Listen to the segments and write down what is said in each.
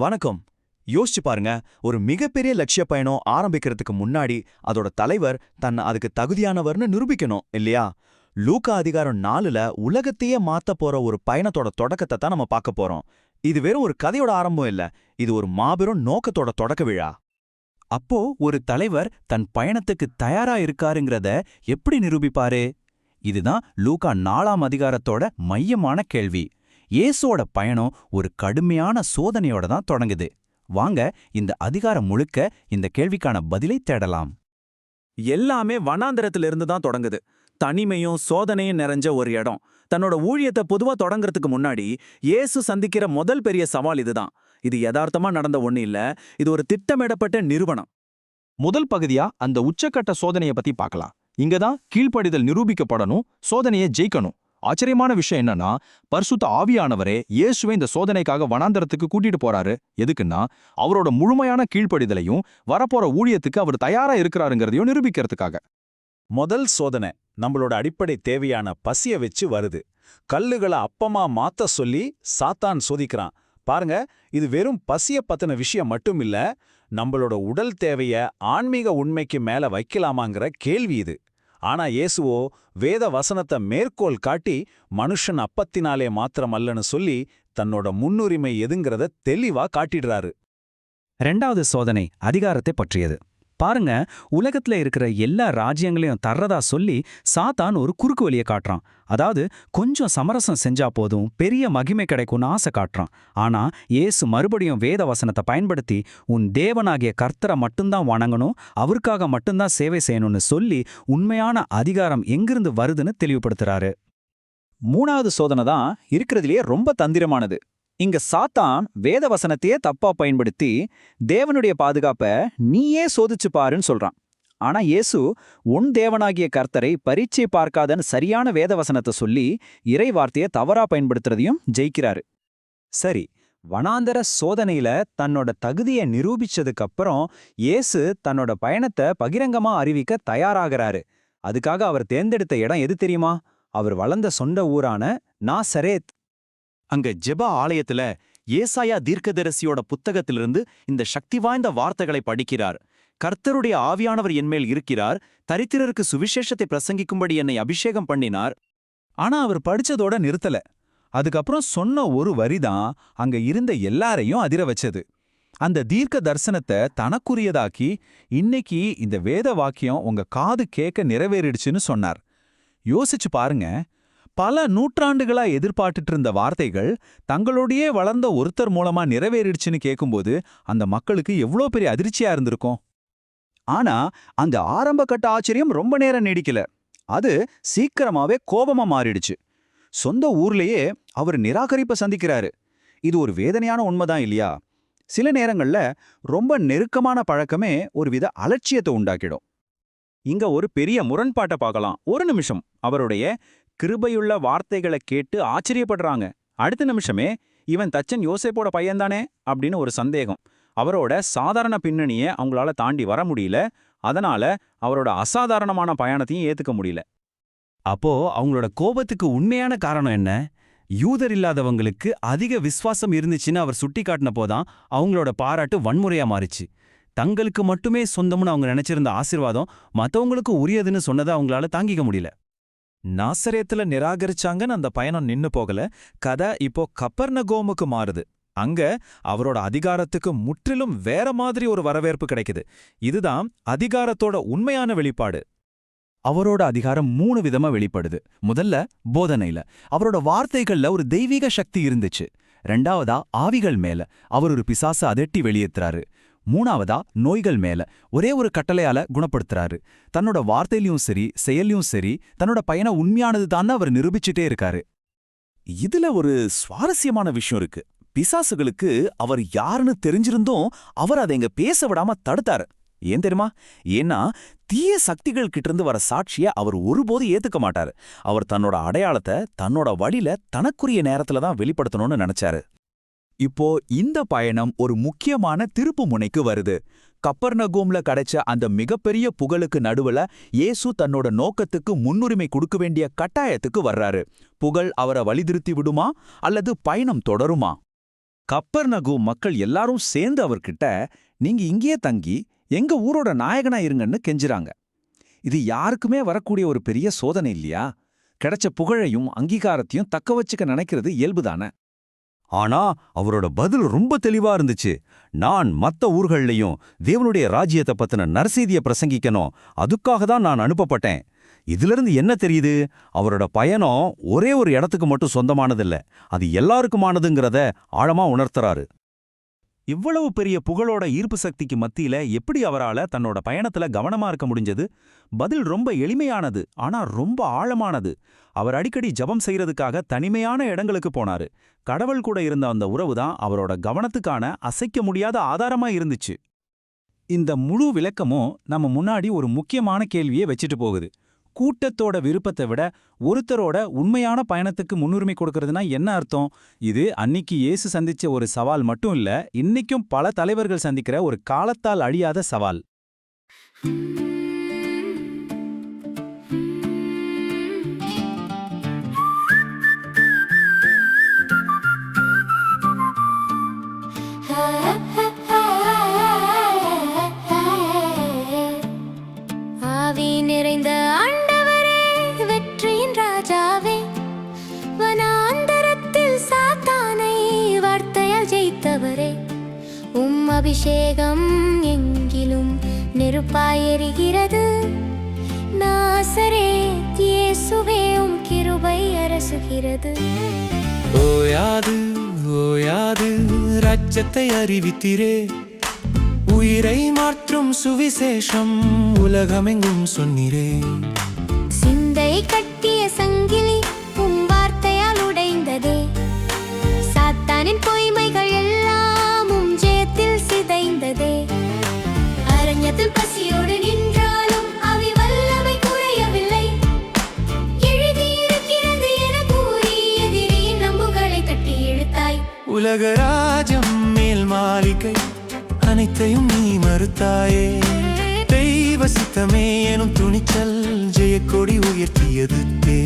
வணக்கம். யோசிச்சு பாருங்க ஒரு மிகப்பெரிய லட்சிய பயணம் ஆரம்பிக்கிறதுக்கு முன்னாடி அதோட தலைவர் தன்னை அதுக்கு தகுதியானவர்னு நிரூபிக்கணும் இல்லையா? லூக்கா அதிகாரம் நாலுல உலகத்தையே மாத்த போற ஒரு பயணத்தோட தொடக்கத்தை தான் நம்ம பார்க்க போறோம். இது வெறும் ஒரு கதையோட ஆரம்பம் இல்ல இது ஒரு மாபெரும் நோக்கத்தோட தொடக்க விழா. அப்போ ஒரு தலைவர் தன் பயணத்துக்கு தயாரா இருக்காருங்கிறத எப்படி நிரூபிப்பாரு? இதுதான் லூகா நாலாம் அதிகாரத்தோட மையமான கேள்வி. இயேசுவோட பயணம் ஒரு கடுமையான சோதனையோட தான் தொடங்குது. வாங்க இந்த அதிகாரம் முழுக்க இந்த கேள்விக்கான பதிலை தேடலாம். எல்லாமே வனாந்திரத்திலிருந்து தான் தொடங்குது. தனிமையும் சோதனையும் நிறைஞ்ச ஒரு இடம். தன்னோட ஊழியத்தை பொதுவா தொடங்குறதுக்கு முன்னாடி இயேசு சந்திக்கிற முதல் பெரிய சவால் இதுதான். இது யதார்த்தமா நடந்த ஒண்ணு இல்ல இது ஒரு திட்டமிடப்பட்ட நிறுவனம். முதல் பகுதியா அந்த உச்சக்கட்ட சோதனையை பத்தி பார்க்கலாம். இங்கதான் கீழ்ப்படிதல் நிரூபிக்கப்படணும் சோதனையை ஜெயிக்கணும். ஆச்சரியமான விஷயம் என்னன்னா பரிசுத்த ஆவியானவரே இயேசுவை இந்த சோதனைக்காக வனாந்தரத்துக்கு கூட்டிட்டு போறாரு. எதுக்குன்னா அவரோட முழுமையான கீழ்ப்படிதலையும் வரப்போற ஊழியத்துக்கு அவர் தயாரா இருக்கிறாருங்கிறதையும் நிரூபிக்கிறதுக்காக. முதல் சோதனை நம்மளோட அடிப்படை தேவையான பசிய வச்சு வருது. கல்லுகளை அப்பமா மாத்த சொல்லி சாத்தான் சோதிக்கிறான். பாருங்க இது வெறும் பசிய பத்தின விஷயம் மட்டும் இல்ல நம்மளோட உடல் தேவைய ஆன்மீக உண்மைக்கு மேல வைக்கலாமாங்கிற கேள்வி இது. ஆனா இயேசுவோ வேத வசனத்தை மேற்கோள் காட்டி மனுஷன் அப்பத்தினாலே மாத்திரமல்லன்னு சொல்லி தன்னோட முன்னுரிமை எதுங்கிறத தெளிவா காட்டிடுறாரு. ரெண்டாவது சோதனை அதிகாரத்தை பற்றியது. பாருங்க உலகத்துல இருக்கிற எல்லா ராஜ்யங்களையும் தர்றதா சொல்லி சாத்தான் ஒரு குறுக்கு வழியை காட்டுறான். அதாவது கொஞ்சம் சமரசம் செஞ்சா போதும் பெரிய மகிமை கிடைக்கும்னு ஆசை காட்டுறான். ஆனா ஏசு மறுபடியும் வேத வசனத்தை பயன்படுத்தி உன் தேவனாகிய கர்த்தரை மட்டும்தான் வணங்கணும் அவருக்காக மட்டும்தான் சேவை செய்யணும்னு சொல்லி உண்மையான அதிகாரம் எங்கிருந்து வருதுன்னு தெளிவுபடுத்துறாரு. மூணாவது சோதனை தான் இருக்கிறதுலேயே ரொம்ப தந்திரமானது. இங்க சாத்தான் வேத வசனத்தையே தப்பா பயன்படுத்தி தேவனுடைய பாதுகாப்ப நீயே சோதிச்சு பாருன்னு சொல்றான். ஆனா இயேசு உன் தேவனாகிய கர்த்தரை பரீட்சை பார்க்காதன்னு சரியான வேத வசனத்தை சொல்லி இறை வார்த்தையை தவறா பயன்படுத்துறதையும் ஜெயிக்கிறாரு. சரி வனாந்தர சோதனையில தன்னோட தகுதியை நிரூபிச்சதுக்கு அப்புறம் இயேசு தன்னோட பயணத்தை பகிரங்கமா அறிவிக்க தயாராகிறாரு. அதுக்காக அவர் தேர்ந்தெடுத்த இடம் எது தெரியுமா? அவர் வளர்ந்த சொந்த ஊரான நாசரேத். அங்க ஜெபா ஆலயத்துல ஏசாயா தீர்க்கதரிசியோட புத்தகத்திலிருந்து இந்த சக்தி வாய்ந்த வார்த்தைகளை படிக்கிறார். கர்த்தருடைய ஆவியானவர் என்மேல் இருக்கிறார். தரித்திரருக்கு சுவிசேஷத்தை பிரசங்கிக்கும்படி என்னை அபிஷேகம் பண்ணினார். ஆனா அவர் படிச்சதோட நிறுத்தல. அதுக்கப்புறம் சொன்ன ஒரு வரிதான் அங்க இருந்த எல்லாரையும் அதிர வச்சது. அந்த தீர்க்க தரிசனத்தை தனக்குரியதாக்கி இன்னைக்கு இந்த வேத வாக்கியம் உங்க காது கேட்க நிறைவேறிடுச்சுன்னு சொன்னார். யோசிச்சு பாருங்க பல நூற்றாண்டுகளா எதிர்பார்த்துட்டு இருந்த வார்த்தைகள் தங்களோடையே வளர்ந்த ஒருத்தர் மூலமா நிறைவேறிடுச்சுன்னு கேட்கும்போது அந்த மக்களுக்கு எவ்வளோ பெரிய அதிர்ச்சியா இருந்திருக்கும். ஆனா அந்த ஆரம்ப கட்ட ஆச்சரியம் ரொம்ப நேரம் நீடிக்கல. அது சீக்கிரமாவே கோபமா மாறிடுச்சு. சொந்த ஊர்லயே அவர் நிராகரிப்பை சந்திக்கிறாரு. இது ஒரு வேதனையான உண்மைதான் இல்லையா? சில நேரங்கள்ல ரொம்ப நெருக்கமான பழக்கமே ஒருவித அலட்சியத்தை உண்டாக்கிடும். இங்க ஒரு பெரிய முரண்பாட்டை பார்க்கலாம். ஒரு நிமிஷம். அவருடைய கிருபையுள்ள வார்த்தைகளை கேட்டு ஆச்சரியப்படுறாங்க. அடுத்த நிமிஷமே இவன் தச்சன் யோசேப்போட பையன்தானே? அப்படின்னு ஒரு சந்தேகம். அவரோட சாதாரண பின்னணியை அவங்களால தாண்டி வர முடியல. அதனால அவரோட அசாதாரணமான பயணத்தையும் ஏத்துக்க முடியல. அப்போ அவங்களோட கோபத்துக்கு உண்மையான காரணம் என்ன? யூதர் இல்லாதவங்களுக்கு அதிக விசுவாசம் இருந்துச்சுன்னு அவர் சுட்டி காட்டின போதான் அவங்களோட பாராட்டு வன்முறையா மாறிச்சு. தங்களுக்கு மட்டுமே சொந்தம்னு அவங்க நினைச்சிருந்த ஆசிர்வாதம் மற்றவங்களுக்கு உரியதுன்னு சொன்னதை அவங்களால தாங்கிக்க முடியல. நாசரேத்துல நிராகரிச்சாங்கன்னு அந்த பயணம் நின்னு போகல. கதை இப்போ கப்பர்னகோமுக்கு மாறுது. அங்க அவரோட அதிகாரத்துக்கு முற்றிலும் வேற மாதிரி ஒரு வரவேற்பு கிடைக்குது. இதுதான் அதிகாரத்தோட உண்மையான வெளிப்பாடு. அவரோட அதிகாரம் மூணு விதமா வெளிப்படுது. முதல்ல போதனையில. அவரோட வார்த்தைகள்ல ஒரு தெய்வீக சக்தி இருந்துச்சு. ரெண்டாவதா ஆவிகள் மேல. அவர் ஒரு பிசாச அதட்டி வெளியேத்துறாரு. மூணாவதா நோய்கள் மேல ஒரே ஒரு கட்டளையால குணப்படுத்துறாரு. தன்னோட வார்த்தையிலயும் சரி செயல்லையும் சரி தன்னோட பயணம் உண்மையானது தான் அவர் நிரூபிச்சுட்டே இருக்காரு. இதுல ஒரு சுவாரஸ்யமான விஷயம் இருக்கு. பிசாசுகளுக்கு அவர் யாருன்னு தெரிஞ்சிருந்தும் அவர் அதை எங்க பேச விடாம தடுத்தாரு. ஏன் தெரியுமா? ஏன்னா தீய சக்திகள் கிட்ட இருந்து வர சாட்சிய அவர் ஒருபோது ஏத்துக்க மாட்டாரு. அவர் தன்னோட அடையாளத்தை தன்னோட வழியில தனக்குரிய நேரத்துல தான் வெளிப்படுத்தணும்னு நினைச்சாரு. இப்போ இந்த பயணம் ஒரு முக்கியமான திருப்பு முனைக்கு வருது. கப்பர்னகோம்ல கிடைச்ச அந்த மிகப்பெரிய புகழுக்கு நடுவுல இயேசு தன்னோட நோக்கத்துக்கு முன்னுரிமை கொடுக்க வேண்டிய கட்டாயத்துக்கு வர்றாரு. புகழ் அவரை வழிதிருத்தி விடுமா அல்லது பயணம் தொடருமா? கப்பர்நகு மக்கள் எல்லாரும் சேர்ந்து அவர்கிட்ட நீங்க இங்கேயே தங்கி எங்க ஊரோட நாயகனா இருங்கன்னு கெஞ்சுறாங்க. இது யாருக்குமே வரக்கூடிய ஒரு பெரிய சோதனை இல்லையா? கிடைச்ச புகழையும் அங்கீகாரத்தையும் தக்க வச்சுக்க நினைக்கிறது இயல்புதானே? ஆனா அவரோட பதில் ரொம்ப தெளிவா இருந்துச்சு. நான் மத்த ஊர்கள்லயும் தேவனுடைய ராஜ்யத்தை பத்தின நரசீதிய பிரசங்கிக்கணும். அதுக்காக தான் நான் அனுப்பப்பட்டேன். இதிலிருந்து என்ன தெரியுது? அவரோட பயணம் ஒரே ஒரு இடத்துக்கு மட்டும் சொந்தமானதில்ல. அது எல்லாருக்குமானதுங்கிறத ஆழமா உணர்த்துறாரு. இவ்வளவு பெரிய புகழோட ஈர்ப்பு சக்திக்கு மத்தியில எப்படி அவரால தன்னோட பயணத்துல கவனமா இருக்க முடிஞ்சது? பதில் ரொம்ப எளிமையானது ஆனா ரொம்ப ஆழமானது. அவர் அடிக்கடி ஜெபம் செய்யறதுக்காக தனிமையான இடங்களுக்கு போனாரு. கடவுள் கூட இருந்த அந்த உறவு தான் அவரோட கவனத்துக்கான அசைக்க முடியாத ஆதாரமா இருந்துச்சு. இந்த முழு விளக்கமும் நம்ம முன்னாடி ஒரு முக்கியமான கேள்வியை வச்சுட்டு போகுது. கூட்டத்தோட விருப்பத்தை விட ஒருத்தரோட உண்மையான பயணத்துக்கு முன்னுரிமை கொடுக்கறதுனா என்ன அர்த்தம்? இது அன்னிக்கு இயேசு சந்திச்ச ஒரு சவால் மட்டும் இல்ல இன்னைக்கும் பல தலைவர்கள் சந்திக்கிற ஒரு காலத்தால் அழியாத சவால். ஆவி அபிஷேகம் எங்கிலும் நெருப்பாய் எரிகிறது நாசரே இயேசுவே உம் கிருபை அரசுகிறது. ஓயாது ஓயாது ராஜ்யத்தை அறிவித்திரே. உயிரை மாற்றும் சுவிசேஷம் உலகமெங்கும் சொன்னீரே. சிந்தை கட்டிய சங்கிலி இழுத்தாய் உலக ராஜ்யம் மேல் மாளிகை அனைத்தையும் நீ மறுத்தாயே. தெய்வ சித்தமே எனும் துணிச்சல் ஜெயக்கொடி உயர்த்தியது தே.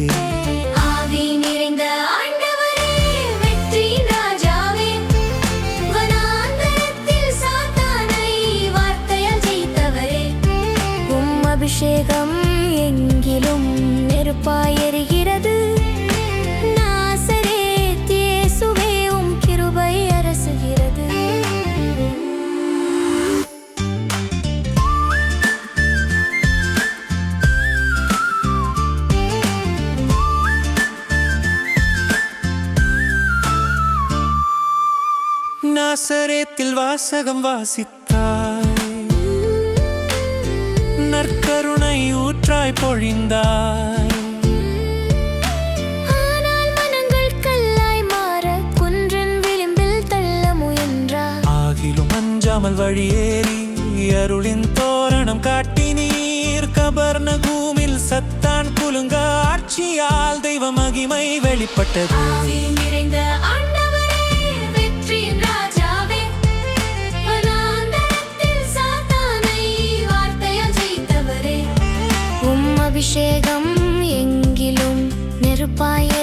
அபிஷேகம் எங்கிலும் நெருப்பாய் எரிகிறது. வாசகம் வாசித்தாய். நற்கருணை ஊற்றாய் பொழிந்தாய். அஞ்சாமல் வழியேறி அருளின் தோரணம் காட்டி நீர் கபர்ண பூமில் சத்தான் குலுங்க ஆட்சியால் தெய்வ மகிமை வெளிப்பட்டது. நிறைந்த அபிஷேகம் எங்கிலும் நெருப்பாய்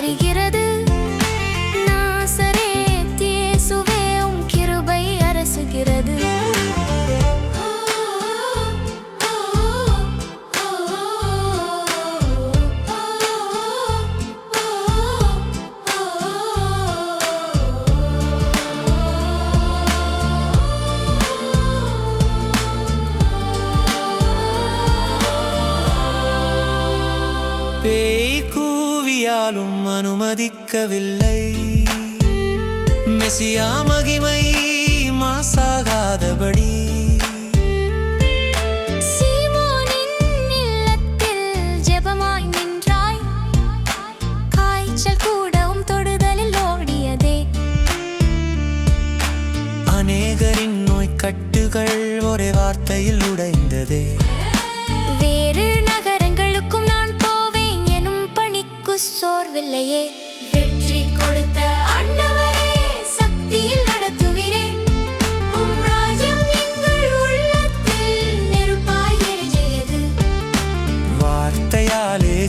அனுமதிக்கவில்லை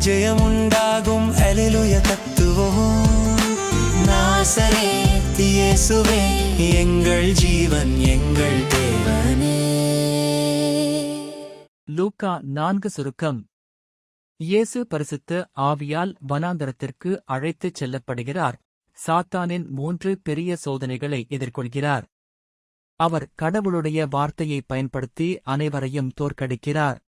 வார்த்தையாலே ஜெயமுண்டாகும் அலிலுய கத்துவோம் இயேசுவே எங்கள் ஜீவன் எங்கள் தேவனே லூக்கா நான்கு சுருக்கம் இயேசு பரிசுத்த ஆவியால் வனாந்தரத்திற்கு அழைத்துச் செல்லப்படுகிறார் சாத்தானின் மூன்று பெரிய சோதனைகளை எதிர்கொள்கிறார் அவர் கடவுளுடைய வார்த்தையை பயன்படுத்தி அனைவரையும் தோற்கடிக்கிறார்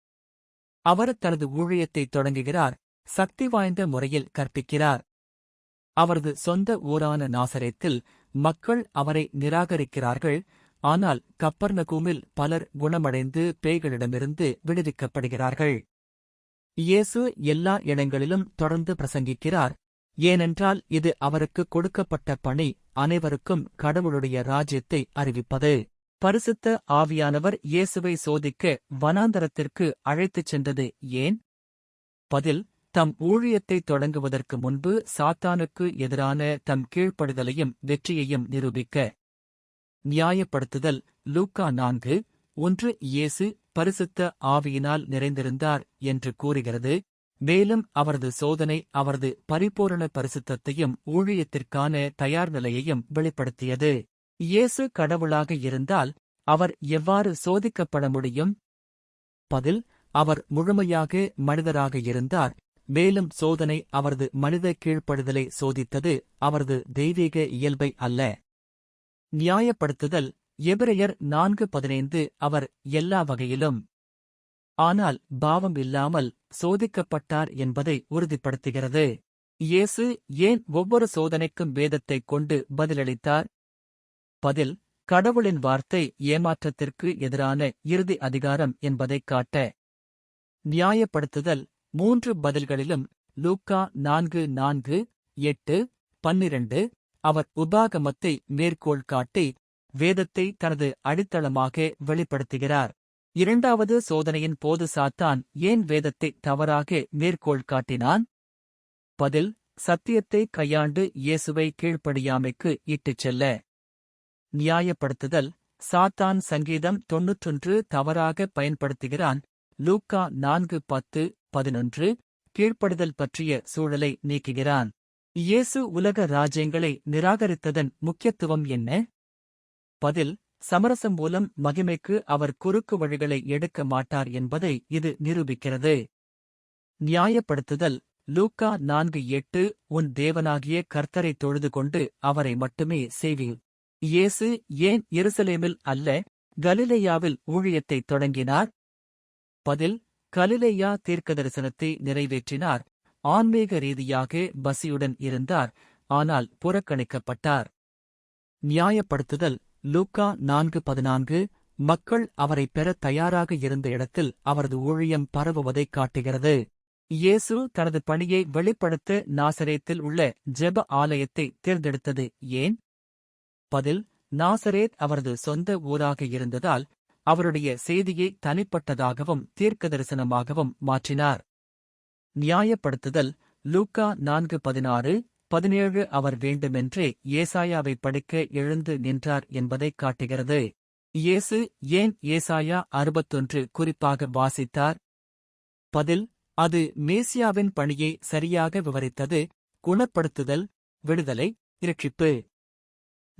அவர் தனது ஊழியத்தை தொடங்குகிறார் சக்தி வாய்ந்த முறையில் கற்பிக்கிறார். அவரது சொந்த ஊரான நாசரேத்தில் மக்கள் அவரை நிராகரிக்கிறார்கள் ஆனால் கப்பர்நகூமில் பலர் குணமடைந்து பேய்களிடமிருந்து விடுவிக்கப்படுகிறார்கள். இயேசு எல்லா இடங்களிலும் தொடர்ந்து பிரசங்கிக்கிறார் ஏனென்றால் இது அவருக்கு கொடுக்கப்பட்ட பணி அனைவருக்கும் கடவுளுடைய ராஜ்யத்தை அறிவிப்பது. பரிசுத்த ஆவியானவர் இயேசுவை சோதிக்க வனாந்தரத்திற்கு அழைத்துச் சென்றது ஏன்? பதில் தம் ஊழியத்தை தொடங்குவதற்கு முன்பு சாத்தானுக்கு எதிரான தம் கீழ்ப்படுதலையும் வெற்றியையும் நிரூபிக்க. நியாயப்படுத்துதல். லூக்கா நான்கு ஒன்று இயேசு பரிசுத்த ஆவியினால் நிறைந்திருந்தார் என்று கூறுகிறது. மேலும் அவரது சோதனை அவரது பரிபூரண பரிசுத்தத்தையும் ஊழியத்திற்கான தயார் நிலையையும் வெளிப்படுத்தியது. இயேசு கடவுளாக இருந்தால் அவர் எவ்வாறு சோதிக்கப்பட முடியும்? பதில் அவர் முழுமையாக மனிதராக இருந்தார். மேலும் சோதனை அவரது மனித கீழ்ப்படுதலை சோதித்தது அவரது தெய்வீக இயல்பை அல்ல. நியாயப்படுத்துதல் எபிரெயர் நான்கு பதினைந்து அவர் எல்லா வகையிலும். ஆனால் பாவம் இல்லாமல் சோதிக்கப்பட்டார் என்பதை உறுதிப்படுத்துகிறது. இயேசு ஏன் ஒவ்வொரு சோதனைக்கும் வேதத்தைக் கொண்டு பதிலளித்தார்? பதில் கடவுளின் வார்த்தை ஏமாற்றத்திற்கு எதிரான இறுதி அதிகாரம் என்பதைக் காட்ட. நியாயப்படுத்துதல் மூன்று பதில்களிலும் லூக்கா நான்கு நான்கு எட்டு பன்னிரண்டு அவர் உபாகமத்தை மேற்கோள் காட்டி வேதத்தை தனது அடித்தளமாக வெளிப்படுத்துகிறார். இரண்டாவது சோதனையின் போது சாத்தான் ஏன் வேதத்தை தவறாக மேற்கோள் காட்டினான்? பதில் சத்தியத்தை கையாண்டு இயேசுவை கீழ்ப்படியாமைக்கு இட்டுச் செல்ல. நியாயப்படுத்துதல் சாத்தான் சங்கீதம் தொன்னூற்றொன்று தவறாக பயன்படுத்துகிறான். லூக்கா நான்கு பத்து பதினொன்று கீழ்ப்படுதல் பற்றிய சூழலை நீக்குகிறான். இயேசு உலக ராஜ்யங்களை நிராகரித்ததன் முக்கியத்துவம் என்ன? பதில் சமரசம் மூலம் மகிமைக்கு அவர் குறுக்கு வழிகளை எடுக்க மாட்டார் என்பதை இது நிரூபிக்கிறது. நியாயப்படுத்துதல் லூக்கா நான்கு எட்டு உன் தேவனாகிய கர்த்தரை தொழுது கொண்டு அவரை மட்டுமே செய்வீர் இயேசு ஏன் எருசலேமில் அல்ல கலிலேயாவில் ஊழியத்தை தொடங்கினார்? பதில் கலிலேயா தீர்க்கதரிசனத்தை நிறைவேற்றினார். ஆன்மீக ரீதியாக பசியுடன் இருந்தார். ஆனால் புறக்கணிக்கப்பட்டார். நியாயப்படுத்துதல். லூக்கா நான்கு பதினான்கு. மக்கள் அவரை பெற தயாராக இருந்த இடத்தில் அவரது ஊழியம் பரவுவதைக் காட்டுகிறது. இயேசு தனது பணியை வெளிப்படுத்த நாசரேத்தில் உள்ள ஜெப ஆலயத்தை தேர்ந்தெடுத்தது. ஏன்? பதில். நாசரேத் அவரது சொந்த ஊராக இருந்ததால் அவருடைய செய்தியை தனிப்பட்டதாகவும் தீர்க்க தரிசனமாகவும் மாற்றினார். நியாயப்படுத்துதல் லூக்கா நான்கு பதினாறு பதினேழு அவர் வேண்டுமென்றே ஏசாயாவை படிக்க எழுந்து நின்றார் என்பதைக் காட்டுகிறது. இயேசு ஏன் ஏசாயா அறுபத்தொன்று குறிப்பாக வாசித்தார்? பதில் அது மேசியாவின் பணியை சரியாக விவரித்தது குணப்படுத்துதல் விடுதலை இரட்சிப்பு.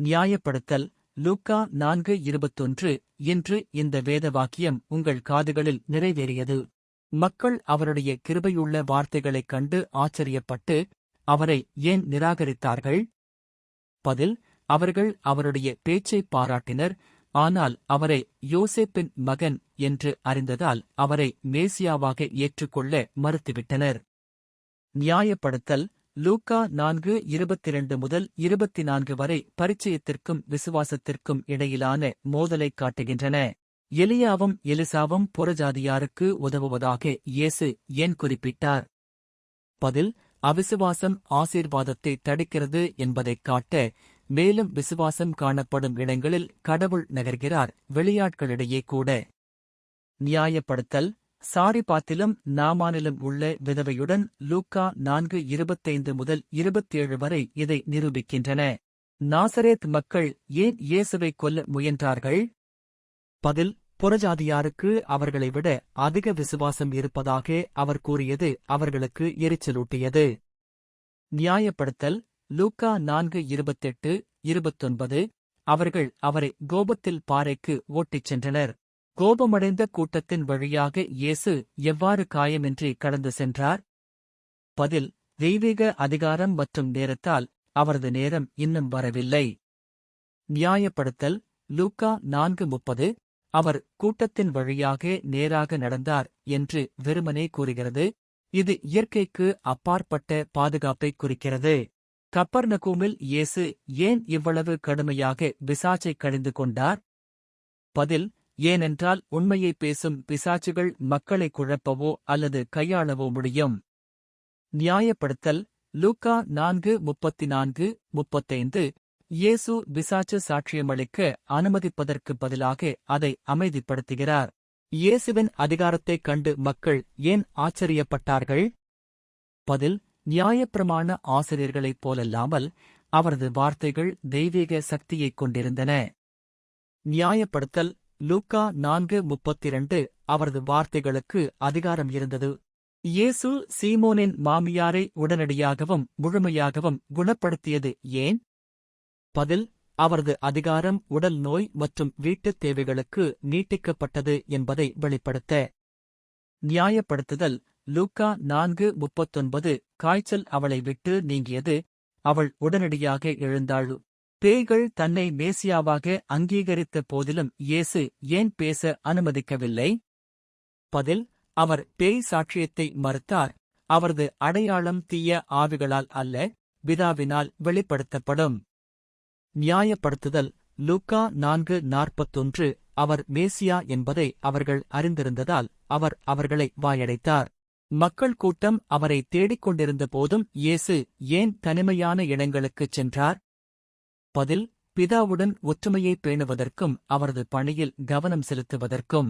நியாயப்படுத்தல் லூக்கா நான்கு இருபத்தொன்று இன்று இந்த வேத வாக்கியம் உங்கள் காதுகளில் நிறைவேறியது. மக்கள் அவருடைய கிருபையுள்ள வார்த்தைகளைக் கண்டு ஆச்சரியப்பட்டு அவரை ஏன் நிராகரித்தார்கள்? பதில் அவர்கள் அவருடைய பேச்சைப் பாராட்டினர் ஆனால் அவரை யோசேப்பின் மகன் என்று அறிந்ததால் அவரை மேசியாவாக ஏற்றுக்கொள்ள மறுத்துவிட்டனர். நியாயப்படுத்தல் லூக்கா நான்கு இருபத்திரண்டு முதல் இருபத்தி நான்கு வரை பரிச்சயத்திற்கும் விசுவாசத்திற்கும் இடையிலான மோதலைக் காட்டுகின்றன. எலியாவும் எலிசாவும் புறஜாதியாருக்கு உதவுவதாக இயேசு ஏன் குறிப்பிட்டார்? பதில் அவிசுவாசம் ஆசீர்வாதத்தை தடுக்கிறது என்பதைக் காட்ட மேலும் விசுவாசம் காணப்படும் இடங்களில் கடவுள் நகர்கிறார் வெளியாட்களிடையே கூட. நியாயப்படுத்தல் சாரிபாத்திலும் நாமானிலும் உள்ள விதவையுடன் லூக்கா நான்கு இருபத்தைந்து முதல் இருபத்தேழு வரை இதை நிரூபிக்கின்றன. நாசரேத் மக்கள் ஏன் இயேசுவை கொல்ல முயன்றார்கள்? பதில் புறஜாதியாருக்கு அவர்களை விட அதிக விசுவாசம் இருப்பதாக அவர் கூறியது அவர்களுக்கு எரிச்சலூட்டியது. நியாயப்படுத்தல் லூக்கா நான்கு இருபத்தெட்டு இருபத்தொன்பது அவர்கள் அவரை கோபத்தில் பாறைக்கு ஓட்டிச் சென்றனர். கோபமடைந்த கூட்டத்தின் வழியாக இயேசு எவ்வாறு காயமின்றி கடந்து சென்றார்? பதில் தெய்வீக அதிகாரம் மற்றும் நேரத்தால் அவரது நேரம் இன்னும் வரவில்லை. நியாயப்படுத்தல் லூக்கா நான்கு முப்பது அவர் கூட்டத்தின் வழியாக நேராக நடந்தார் என்று வெறுமனே கூறுகிறது. இது இயற்கைக்கு அப்பாற்பட்ட பாதுகாப்பை குறிக்கிறது. கப்பர்நகூமில் இயேசு ஏன் இவ்வளவு கடுமையாக பிசாச்சை கழிந்து கொண்டார்? பதில் ஏனென்றால் உண்மையை பேசும் பிசாச்சுகள் மக்களை குழப்பவோ அல்லது கையாளவோ முடியும். நியாயப்படுத்தல் லூக்கா நான்கு முப்பத்தி நான்கு முப்பத்தைந்து. இயேசு பிசாச்சு சாட்சியமளிக்க அனுமதிப்பதற்கு பதிலாக அதை அமைதிப்படுத்துகிறார். இயேசுவின் அதிகாரத்தைக் கண்டு மக்கள் ஏன் ஆச்சரியப்பட்டார்கள்? பதில் நியாயப்பிரமாண ஆசிரியர்களைப் போலல்லாமல் அவரது வார்த்தைகள் தெய்வீக சக்தியைக் கொண்டிருந்தன. நியாயப்படுத்தல் லூக்கா நான்கு முப்பத்திரண்டு அவரது வார்த்தைகளுக்கு அதிகாரம் இருந்தது. இயேசு சீமோனின் மாமியாரை உடனடியாகவும் முழுமையாகவும் குணப்படுத்தியது ஏன்? பதில் அவரது அதிகாரம் உடல் நோய் மற்றும் வீட்டுத் தேவைகளுக்கு நீட்டிக்கப்பட்டது என்பதை வெளிப்படுத்த. நியாயப்படுத்துதல் லூக்கா நான்கு முப்பத்தொன்பது காய்ச்சல் அவளை விட்டு நீங்கியது அவள் உடனடியாக எழுந்தாள். பேய்கள் தன்னை மேசியாவாக அங்கீகரித்த போதிலும் இயேசு ஏன் பேச அனுமதிக்கவில்லை? பதில் அவர் பேய் சாட்சியத்தை மறுத்தார். அவரது அடையாளம் தீய ஆவிகளால் அல்ல பிதாவினால் வெளிப்படுத்தப்படும். நியாயப்படுத்துதல் லூக்கா நான்கு நாற்பத்தொன்று அவர் மேசியா என்பதை அவர்கள் அறிந்திருந்ததால் அவர் அவர்களை வாயடைத்தார். மக்கள் கூட்டம் அவரை தேடிக் கொண்டிருந்த போதும் இயேசு ஏன் தனிமையான இடங்களுக்குச் சென்றார்? பதில் பிதாவுடன் ஒற்றுமையை பேணுவதற்கும் அவரது பணியில் கவனம் செலுத்துவதற்கும்.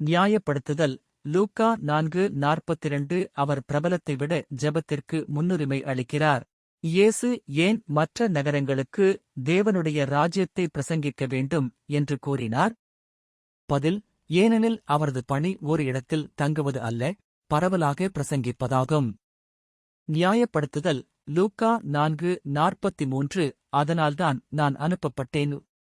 நியாயப்படுத்துதல் லூக்கா நான்கு நாற்பத்திரண்டு அவர் பிரபலத்தை விட ஜெபத்திற்கு முன்னுரிமை அளிக்கிறார். இயேசு ஏன் மற்ற நகரங்களுக்கு தேவனுடைய ராஜ்யத்தை பிரசங்கிக்க வேண்டும் என்று கூறினார்? பதில் ஏனெனில் அவரது பணி ஒரு இடத்தில் தங்குவது அல்ல பரவலாக பிரசங்கிப்பதாகும். நியாயப்படுத்துதல் லூக்கா நான்கு நாற்பத்தி மூன்று அதனால்தான் நான் அனுப்பப்பட்டேன்.